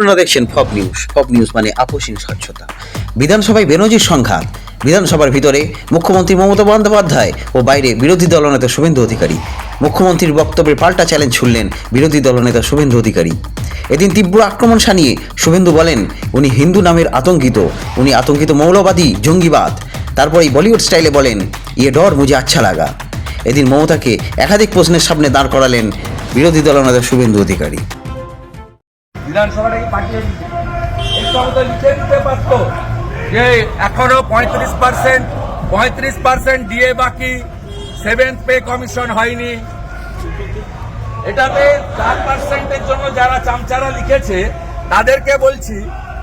আপনারা দেখছেন ফক নিউজ। ফক নিউজ মানে আপোষহীন স্বচ্ছতা। বিধানসভায় বেনজির সংঘাত। বিধানসভার ভিতরে মুখ্যমন্ত্রী মমতা বন্দ্যোপাধ্যায় ও বাইরে বিরোধী দলনেতা শুভেন্দু অধিকারী। মুখ্যমন্ত্রীর বক্তব্যের পাল্টা চ্যালেঞ্জ ছুড়লেন বিরোধী দলনেতা শুভেন্দু অধিকারী। এদিন তীব্র আক্রমণ শানিয়ে শুভেন্দু বলেন, উনি হিন্দু নামের আতঙ্কিত। উনি আতঙ্কিত মৌলবাদী, জঙ্গিবাদ। তারপরেই বলিউড স্টাইলে বলেন ইয়ে ডর মুঝে আচ্ছা লাগা। এদিন মমতাকে একাধিক প্রশ্নের সামনে দাঁড় করালেন বিরোধী দলনেতা শুভেন্দু অধিকারী। বিধানসভাটা কি পাঠিয়ে আমাদের লিখে দিতে পারতো। যে এখনও পঁয়ত্রিশ পার্সেন্ট পঁয়ত্রিশ পার্সেন্ট দিয়ে বাকি সেভেন্থ পে কমিশন হয়নি। এটাতে চার পার্সেন্টের জন্য যারা চামচারা লিখেছে, তাদেরকে বলছি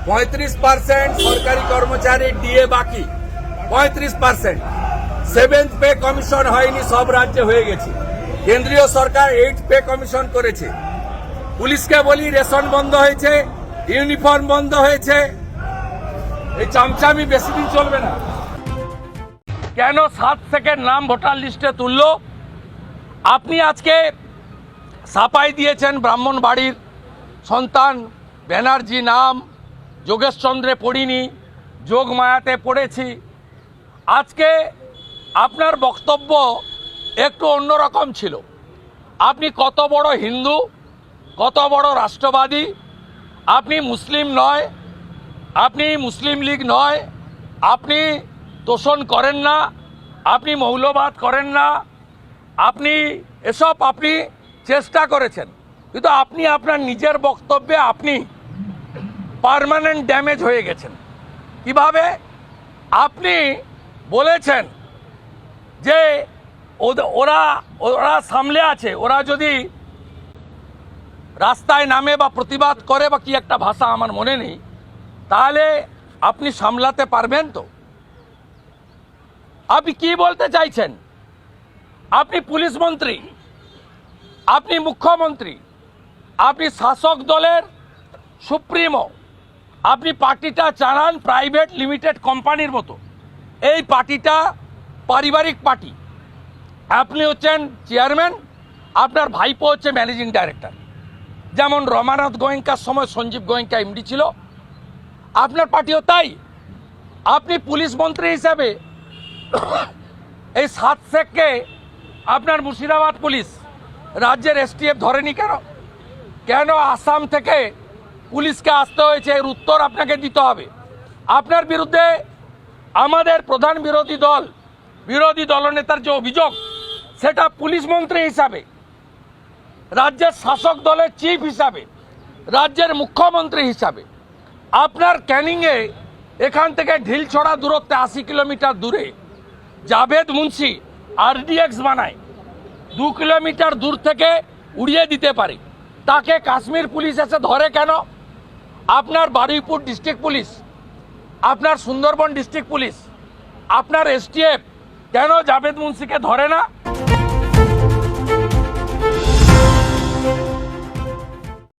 পঁয়ত্রিশ পার্সেন্ট সরকারি কর্মচারী ডিএ বাকি। পঁয়ত্রিশ পার্সেন্ট। সেভেন্থ পে কমিশন হয়নি, সব রাজ্যে হয়ে গেছে। কেন্দ্রীয় সরকার এইট পে কমিশন করেছে। পুলিশকে বলি, রেশন বন্ধ হয়েছে, ইউনিফর্ম বন্ধ হয়েছে। এই চামচামি বেশি দিন চলবে না। কেন সাত সেকেন্ড নাম ভোটার লিস্টে তুলল? আপনি আজকে সাপাই দিয়েছেন ব্রাহ্মণ বাড়ির সন্তান, ব্যানার্জি নাম, যোগেশচন্দ্রে পড়িনি যোগমায়াতে পড়েছি। আজকে আপনার বক্তব্য একটু অন্যরকম ছিল। আপনি কত বড় হিন্দু? কত বড় রাষ্ট্রবাদী? আপনি মুসলিম নয়, আপনি মুসলিম লীগ নয়, আপনি তোষণ করেন না, আপনি মৌলবাদ করেন না, আপনি এসব আপনি চেষ্টা করেছেন। কিন্তু আপনি আপনার নিজের বক্তব্যে আপনি পার্মানেন্ট ড্যামেজ হয়ে গেছেন। কীভাবে? আপনি বলেছেন যে ওরা ওরা সামলে আছে, ওরা যদি রাস্তায় নামে বা প্রতিবাদ করে বা কি একটা ভাষা আমার মনে নেই, তাহলে আপনি সামলাতে পারবেন তো? আপনি কি বলতে চাইছেন? আপনি পুলিশ মন্ত্রী, আপনি মুখ্যমন্ত্রী, আপনি শাসক দলের সুপ্রিমো, আপনি পার্টিটা চালান প্রাইভেট লিমিটেড কোম্পানির মতো। এই পার্টিটা পারিবারিক পার্টি। আপনি হচ্ছেন চেয়ারম্যান, আপনার ভাইপো হচ্ছে ম্যানেজিং ডাইরেক্টর। যেমন রমানাথ গোয়েঙ্কার সময় সঞ্জীব গোয়েঙ্কা এমডি ছিল, আপনার পার্টিও তাই। আপনি পুলিশ মন্ত্রী হিসাবে এই সাত শেখকে আপনার মুর্শিদাবাদ পুলিশ রাজ্যের এসটিএফ ধরেনি কেন? কেন আসাম থেকে পুলিশকে আসতে হয়েছে? এর উত্তর আপনাকে দিতে হবে। আপনার বিরুদ্ধে আমাদের প্রধান বিরোধী দল, বিরোধী দলনেতার যে অভিযোগ, সেটা পুলিশ মন্ত্রী হিসাবে রাজ্যের শাসক দলের চিফ হিসাবে, রাজ্যের মুখ্যমন্ত্রী হিসাবে। আপনার ক্যানিংয়ে এখান থেকে ঢিলছড়া দূরত্বে আশি কিলোমিটার দূরে জাভেদ মুন্সি আরডিএক্স বানায়। দু কিলোমিটার দূর থেকে উড়িয়ে দিতে পারে। তাকে কাশ্মীর পুলিশ এসে ধরে কেন? আপনার বারুইপুর ডিস্ট্রিক্ট পুলিশ, আপনার সুন্দরবন ডিস্ট্রিক্ট পুলিশ, আপনার এসটিএফ কেন জাভেদ মুন্সিকে ধরে না?